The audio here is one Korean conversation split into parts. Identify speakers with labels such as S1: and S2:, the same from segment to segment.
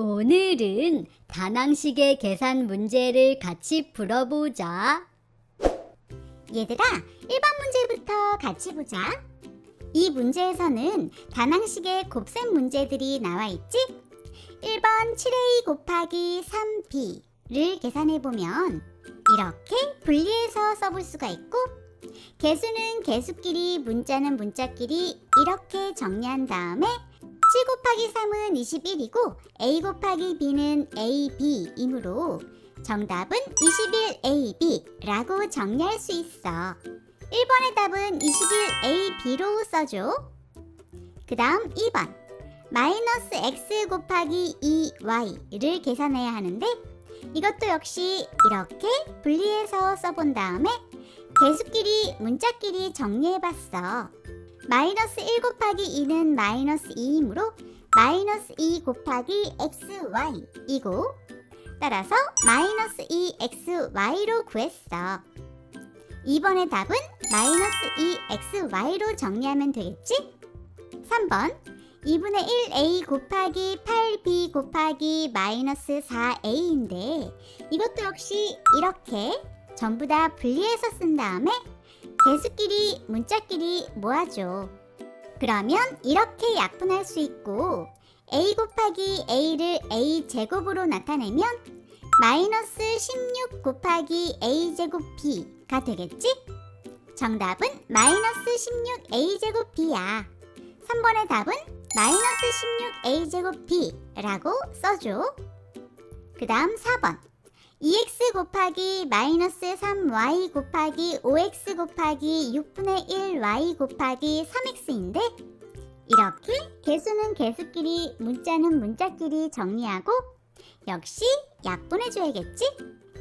S1: 오늘은 다낭식의 계산 문제를 같이 풀어보자.
S2: 얘들아, 1번 문제부터 같이 보자. 이 문제에서는 다낭식의 곱셈 문제들이 나와 있지? 1번 7a 곱하기 3b를 계산해 보면 이렇게 분리해서 써볼 수가 있고 개수는 개수끼리, 문자는 문자끼리 이렇게 정리한 다음에 7 곱하기 3은 21이고 a 곱하기 b는 ab이므로 정답은 21AB라고 정리할 수 있어. 1번의 답은 21AB로 써줘. 그 다음 2번. 마이너스 x 곱하기 2y를 계산해야 하는데 이것도 역시 이렇게 분리해서 써본 다음에 개수끼리 문자끼리 정리해봤어. 마이너스 1 곱하기 2는 마이너스 2이므로 마이너스 2 곱하기 xy이고 따라서 마이너스 2xy로 구했어. 2번의 답은 마이너스 2xy로 정리하면 되겠지? 3번 2분의 1a 곱하기 8b 곱하기 마이너스 4a인데 이것도 역시 이렇게 전부 다 분리해서 쓴 다음에 개수끼리 문자끼리 모아줘. 그러면 이렇게 약분할 수 있고 a 곱하기 a를 a 제곱으로 나타내면 마이너스 16 곱하기 a 제곱 b가 되겠지? 정답은 마이너스 16 a 제곱 b야. 3번의 답은 마이너스 16 a 제곱 b라고 써줘. 그 다음 4번 2x 곱하기 마이너스 3y 곱하기 5x 곱하기 6분의 1y 곱하기 3x인데 이렇게 개수는 개수끼리 문자는 문자끼리 정리하고 역시 약분해줘야겠지?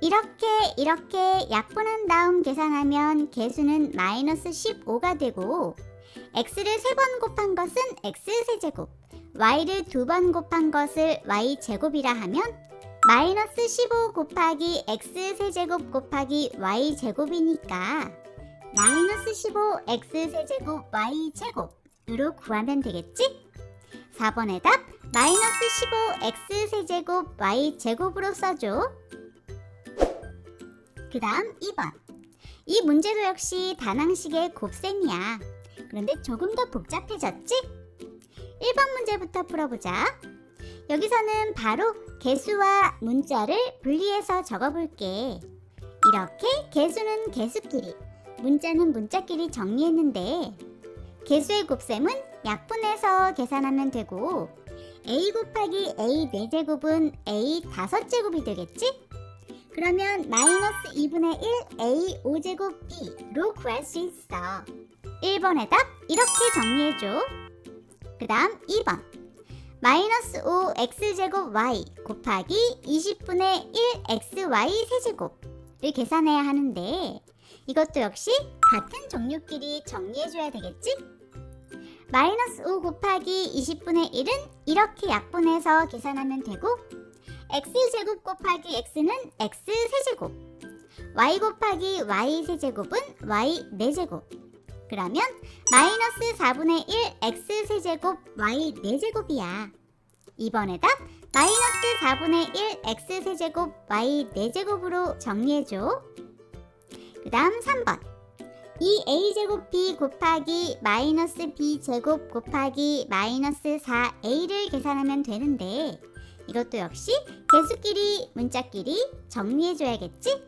S2: 이렇게 이렇게 약분한 다음 계산하면 개수는 마이너스 15가 되고 x를 3번 곱한 것은 x세제곱 y를 두번 곱한 것을 y제곱이라 하면 마이너스 15 곱하기 x세제곱 곱하기 y제곱이니까 마이너스 15 x세제곱 y제곱으로 구하면 되겠지? 4번의 답 마이너스 15 x세제곱 y제곱으로 써줘. 그 다음 2번. 이 문제도 역시 다낭식의 곱셈이야. 그런데 조금 더 복잡해졌지? 1번 문제부터 풀어보자. 여기서는 바로 개수와 문자를 분리해서 적어볼게. 이렇게 개수는 개수끼리, 문자는 문자끼리 정리했는데 개수의 곱셈은 약분해서 계산하면 되고 a 곱하기 a 4제곱은 a 5제곱이 되겠지? 그러면 마이너스 2분의 1 a 5제곱 b로 구할 수 있어. 1번의 답 이렇게 정리해줘. 그 다음 2번 마이너스 5 x제곱 y 곱하기 20분의 1 xy 세제곱을 계산해야 하는데 이것도 역시 같은 종류끼리 정리해줘야 되겠지? 마이너스 5 곱하기 20분의 1은 이렇게 약분해서 계산하면 되고 x제곱 곱하기 x는 x세제곱 y 곱하기 y 세제곱은 y 4제곱 그러면 마이너스 4분의 1 x세제곱 y 4제곱이야. 2번의 답 마이너스 4분의 1 x세제곱 y 4제곱으로 정리해줘. 그 다음 3번. 2a제곱 b 곱하기 마이너스 b제곱 곱하기 마이너스 4a를 계산하면 되는데 이것도 역시 개수끼리 문자끼리 정리해줘야겠지?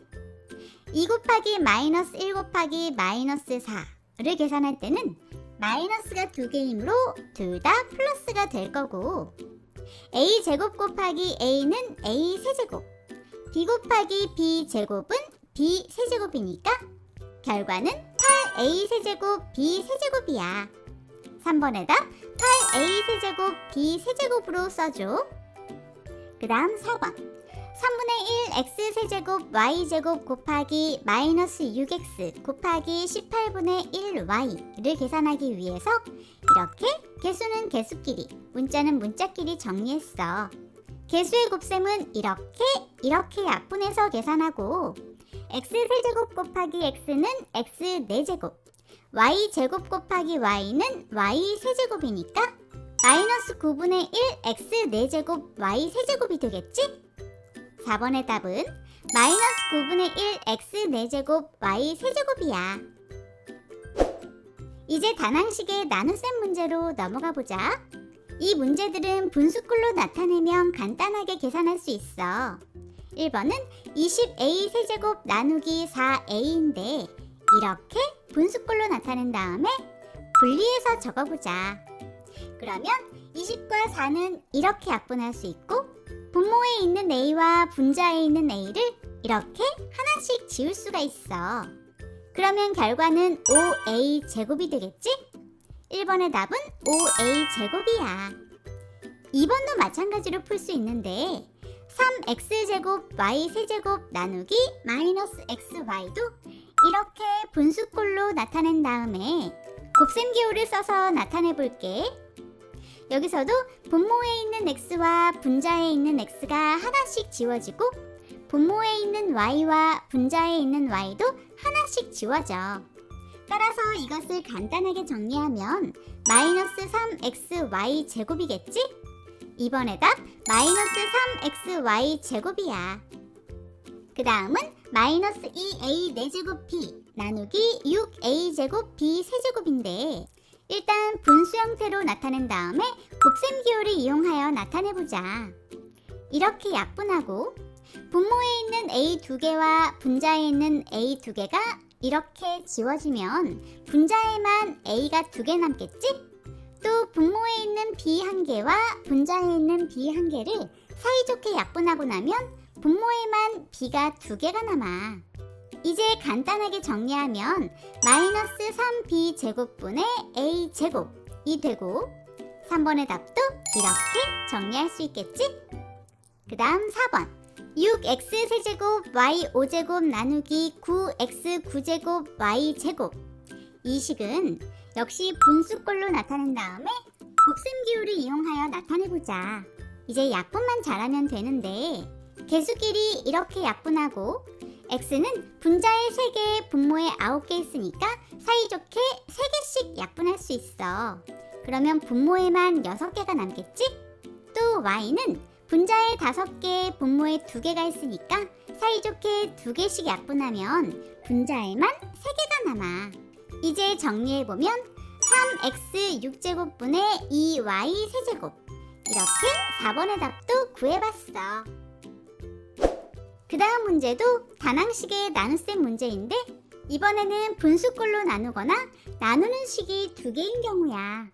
S2: 2 곱하기 마이너스 1 곱하기 마이너스 4 를 계산할 때는 마이너스가 두 개이므로 둘 다 플러스가 될 거고 a 제곱 곱하기 a는 a 세제곱 b 곱하기 b 제곱은 b 세제곱이니까 결과는 8a 세제곱 b 세제곱이야. 3번의 답 8a 세제곱 b 세제곱으로 써줘. 그 다음 4번 3분의 1 x 세제곱 y 제곱 곱하기 마이너스 6x 곱하기 18분의 1y를 계산하기 위해서 이렇게 개수는 개수끼리 문자는 문자끼리 정리했어. 개수의 곱셈은 이렇게 이렇게 약분해서 계산하고 x 세제곱 곱하기 x는 x 4제곱 y 제곱 곱하기 y는 y 세제곱이니까 마이너스 9분의 1 x 4제곱 y 세제곱이 되겠지? 4번의 답은 마이너스 9분의 1 x 4제곱 y 세제곱이야. 이제 단항식의 나눗셈 문제로 넘어가 보자. 이 문제들은 분수꼴로 나타내면 간단하게 계산할 수 있어. 1번은 20a 세제곱 나누기 4a인데 이렇게 분수꼴로 나타낸 다음에 분리해서 적어보자. 그러면 20과 4는 이렇게 약분할 수 있고 분모에 있는 a와 분자에 있는 a를 이렇게 하나씩 지울 수가 있어. 그러면 결과는 5a 제곱이 되겠지? 1번의 답은 5a 제곱이야. 2번도 마찬가지로 풀 수 있는데 3x제곱 y 세제곱 나누기 마이너스 xy도 이렇게 분수꼴로 나타낸 다음에 곱셈 기호를 써서 나타내 볼게. 여기서도 분모에 있는 x와 분자에 있는 x가 하나씩 지워지고 분모에 있는 y와 분자에 있는 y도 하나씩 지워져. 따라서 이것을 간단하게 정리하면 마이너스 3xy 제곱이겠지? 이번의 답 마이너스 3xy 제곱이야. 그 다음은 마이너스 2a 4제곱 b 나누기 6a 제곱 b 세제곱인데 일단 분수 형태로 나타낸 다음에 곱셈 기호를 이용하여 나타내보자. 이렇게 약분하고 분모에 있는 a 두 개와 분자에 있는 a 두 개가 이렇게 지워지면 분자에만 a가 두 개 남겠지? 또 분모에 있는 b 한 개와 분자에 있는 b 한 개를 사이좋게 약분하고 나면 분모에만 b가 두 개가 남아. 이제 간단하게 정리하면 마이너스 3b 제곱분의 a 제곱이 되고 3번의 답도 이렇게 정리할 수 있겠지? 그 다음 4번 6x 세제곱 y 5제곱 나누기 9x 9제곱 y 제곱 이 식은 역시 분수꼴로 나타낸 다음에 곱셈 기호를 이용하여 나타내보자. 이제 약분만 잘하면 되는데 개수끼리 이렇게 약분하고 x는 분자에 3개, 분모에 9개 있으니까 사이좋게 3개씩 약분할 수 있어. 그러면 분모에만 6개가 남겠지? 또 y는 분자에 5개, 분모에 2개가 있으니까 사이좋게 2개씩 약분하면 분자에만 3개가 남아. 이제 정리해보면 3x 6제곱분의 2y 세제곱 이렇게 4번의 답도 구해봤어. 그 다음 문제도 단항식의 나눗셈 문제인데 이번에는 분수꼴로 나누거나 나누는 식이 두 개인 경우야.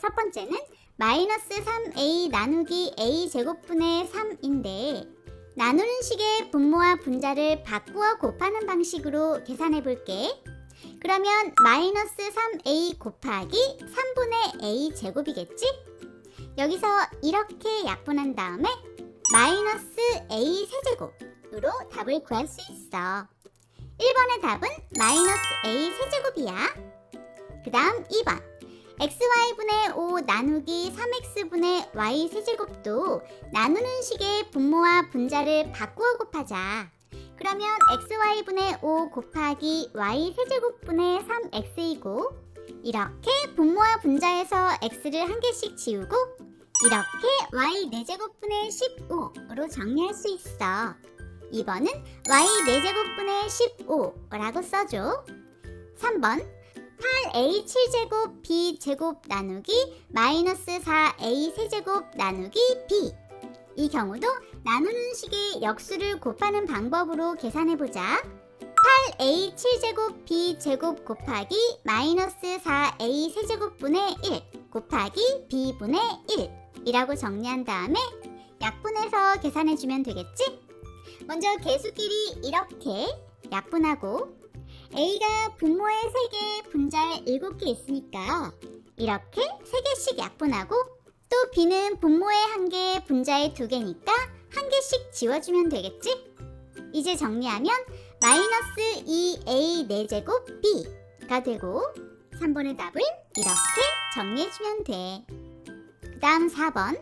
S2: 첫 번째는 마이너스 3a 나누기 a 제곱분의 3인데 나누는 식의 분모와 분자를 바꾸어 곱하는 방식으로 계산해 볼게. 그러면 마이너스 3a 곱하기 3분의 a 제곱이겠지? 여기서 이렇게 약분한 다음에 마이너스 a 세제곱 으로 답을 구할 수 있어. 1번의 답은 마이너스 a 세제곱이야. 그 다음 2번 xy분의 5 나누기 3x분의 y 세제곱도 나누는 식의 분모와 분자를 바꾸어 곱하자. 그러면 xy분의 5 곱하기 y 세제곱분의 3x이고 이렇게 분모와 분자에서 x를 한 개씩 지우고 이렇게 y 4제곱분의 15로 정리할 수 있어. 2번은 y 4제곱분의 15라고 써줘. 3번 8a 7제곱 b 제곱 나누기 마이너스 4a 세제곱 나누기 b 이 경우도 나누는 식의 역수를 곱하는 방법으로 계산해보자. 8a 7제곱 b 제곱 곱하기 마이너스 4a 세제곱분의 1 곱하기 b분의 1 이라고 정리한 다음에 약분해서 계산해주면 되겠지? 먼저 개수끼리 이렇게 약분하고 a가 분모에 3개, 분자에 7개 있으니까 이렇게 3개씩 약분하고 또 b는 분모에 1개, 분자에 2개니까 한 개씩 지워주면 되겠지? 이제 정리하면 마이너스 2a 4제곱 b가 되고 3번의 답을 이렇게 정리해주면 돼. 그 다음 4번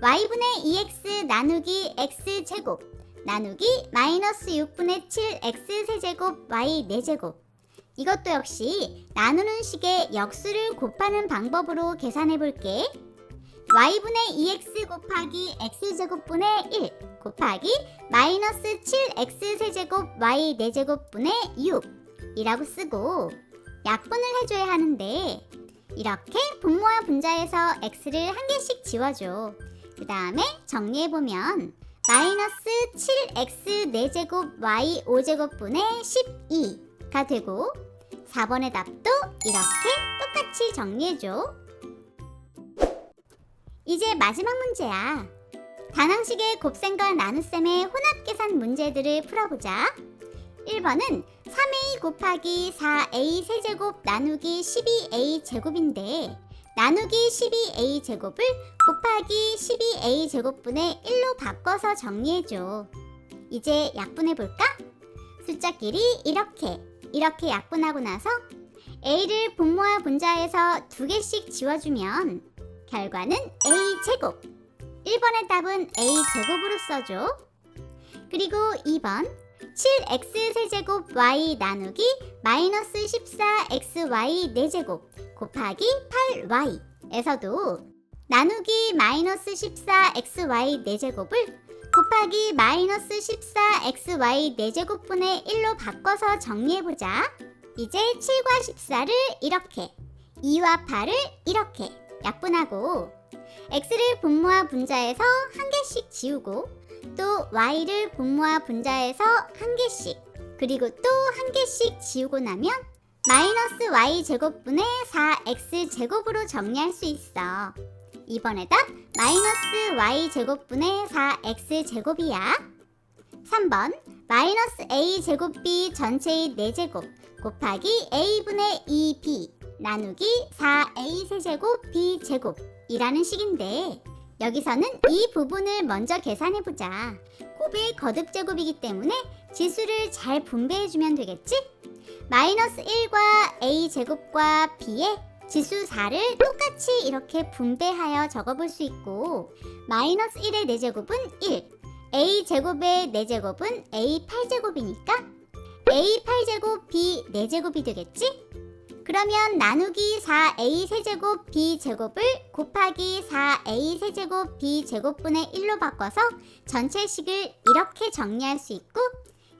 S2: y분의 2x 나누기 x제곱 나누기 마이너스 6분의 7x 세제곱 y 4제곱 이것도 역시 나누는 식의 역수를 곱하는 방법으로 계산해 볼게. y분의 2x 곱하기 x제곱분의 1 곱하기 마이너스 7x 세제곱 y 4제곱분의 6 이라고 쓰고 약분을 해줘야 하는데 이렇게 분모와 분자에서 x를 한 개씩 지워줘. 그 다음에 정리해보면 마이너스 7x 4제곱 y 5제곱분의 12가 되고 4번의 답도 이렇게 똑같이 정리해줘. 이제 마지막 문제야. 단항식의 곱셈과 나눗셈의 혼합 계산 문제들을 풀어보자. 1번은 3a 곱하기 4a 세제곱 나누기 12a 제곱인데 나누기 12a 제곱을 곱하기 12a 제곱분의 1로 바꿔서 정리해줘. 이제 약분해볼까? 숫자끼리 이렇게 이렇게 약분하고 나서 a를 분모와 분자에서 두 개씩 지워주면 결과는 a 제곱. 1번의 답은 a 제곱으로 써줘. 그리고 2번 7x 세제곱 y 나누기 마이너스 14xy 4제곱 곱하기 8y 에서도 나누기 마이너스 14xy 4제곱을 곱하기 마이너스 14xy 4제곱분의 1로 바꿔서 정리해보자. 이제 7과 14를 이렇게 2와 8을 이렇게 약분하고 x를 분모와 분자에서 한 개씩 지우고 또 y를 분모와 분자에서 한 개씩 그리고 또 한 개씩 지우고 나면 마이너스 y 제곱분의 4x 제곱으로 정리할 수 있어. 이번에 답 마이너스 y 제곱분의 4x 제곱이야. 3번 마이너스 a 제곱 b 전체의 4제곱 곱하기 a분의 2b 나누기 4a 세제곱 b 제곱이라는 식인데 여기서는 이 부분을 먼저 계산해보자. 곱의 거듭 제곱이기 때문에 지수를 잘 분배해주면 되겠지? 마이너스 1과 a 제곱과 b의 지수 4를 똑같이 이렇게 분배하여 적어볼 수 있고 마이너스 1의 4제곱은 1, a 제곱의 4제곱은 a 8제곱이니까 a 8제곱 b 4제곱이 되겠지? 그러면 나누기 4a 세제곱 b 제곱을 곱하기 4a 세제곱 b 제곱분의 1로 바꿔서 전체식을 이렇게 정리할 수 있고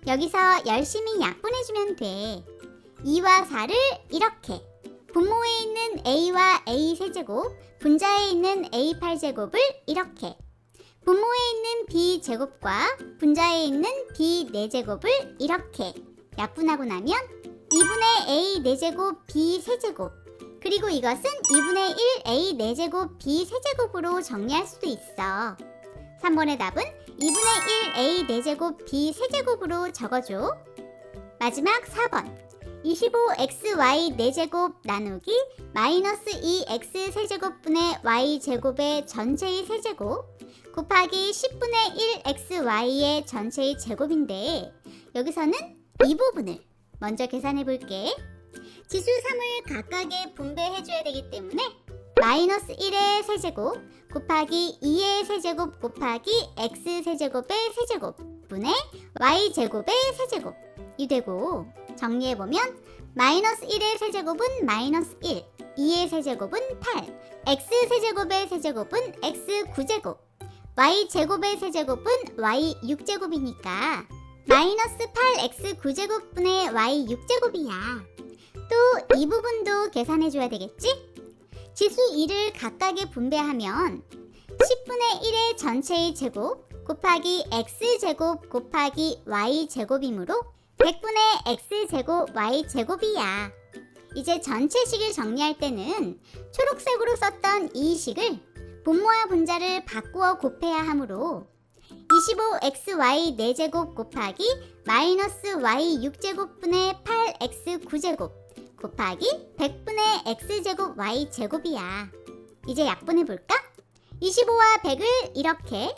S2: 여기서 열심히 약분해주면 돼. 2와 4를 이렇게. 분모에 있는 a와 a 세제곱, 분자에 있는 a 8 제곱을 이렇게. 분모에 있는 b 제곱과 분자에 있는 b 4제곱을 이렇게. 약분하고 나면 2분의 a 4제곱 b 세제곱. 그리고 이것은 2분의 1 a 4제곱 b 세제곱으로 정리할 수도 있어. 3번의 답은 2분의 1 a 4제곱 b 세제곱으로 적어줘 마지막 4번 25xy 4제곱 나누기 마이너스 2x 세제곱분의 y 제곱의 전체의 세제곱 곱하기 10분의 1xy의 전체의 제곱인데 여기서는 이 부분을 먼저 계산해 볼게. 지수 3을 각각에 분배해 줘야 되기 때문에 마이너스 1의 세제곱 곱하기 2의 세제곱 곱하기 x 세제곱의 세제곱 분의 y 제곱의 세제곱이 되고 정리해보면 마이너스 1의 세제곱은 마이너스 1 2의 세제곱은 8 x 세제곱의 세제곱은 x 9제곱 y 제곱의 세제곱은 y 6제곱이니까 마이너스 8x 9제곱분의 y 6제곱이야. 또 이 부분도 계산해줘야 되겠지? 지수 2를 각각에 분배하면 10분의 1의 전체의 제곱 곱하기 x제곱 곱하기 y제곱이므로 100분의 x제곱 y제곱이야. 이제 전체식을 정리할 때는 초록색으로 썼던 이 식을 분모와 분자를 바꾸어 곱해야 하므로 25xy 4제곱 곱하기 마이너스 y 6제곱분의 8x 9제곱 곱하기 100분의 x제곱 y 제곱이야. 이제 약분해 볼까? 25와 100을 이렇게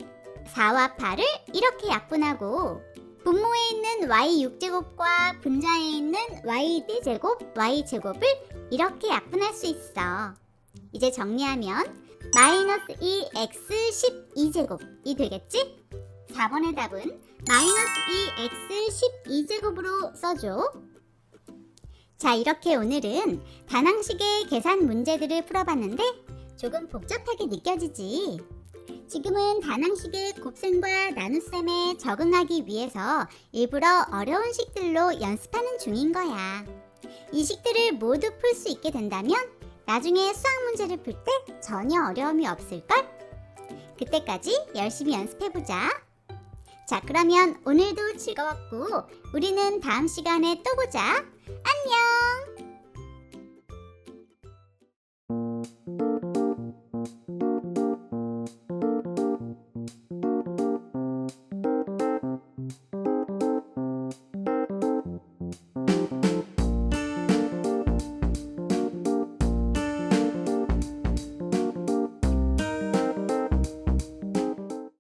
S2: 4와 8을 이렇게 약분하고 분모에 있는 y 6제곱과 분자에 있는 y 4제곱 y 제곱을 이렇게 약분할 수 있어. 이제 정리하면 마이너스 2x 12제곱이 되겠지? 4번의 답은 마이너스 2x 12제곱으로 써줘. 자, 이렇게 오늘은 단항식의 계산 문제들을 풀어봤는데 조금 복잡하게 느껴지지. 지금은 다낭식의 곱셈과 나눗셈에 적응하기 위해서 일부러 어려운 식들로 연습하는 중인 거야. 이 식들을 모두 풀 수 있게 된다면 나중에 수학 문제를 풀 때 전혀 어려움이 없을걸? 그때까지 열심히 연습해보자. 자, 그러면 오늘도 즐거웠고 우리는 다음 시간에 또 보자. 안녕!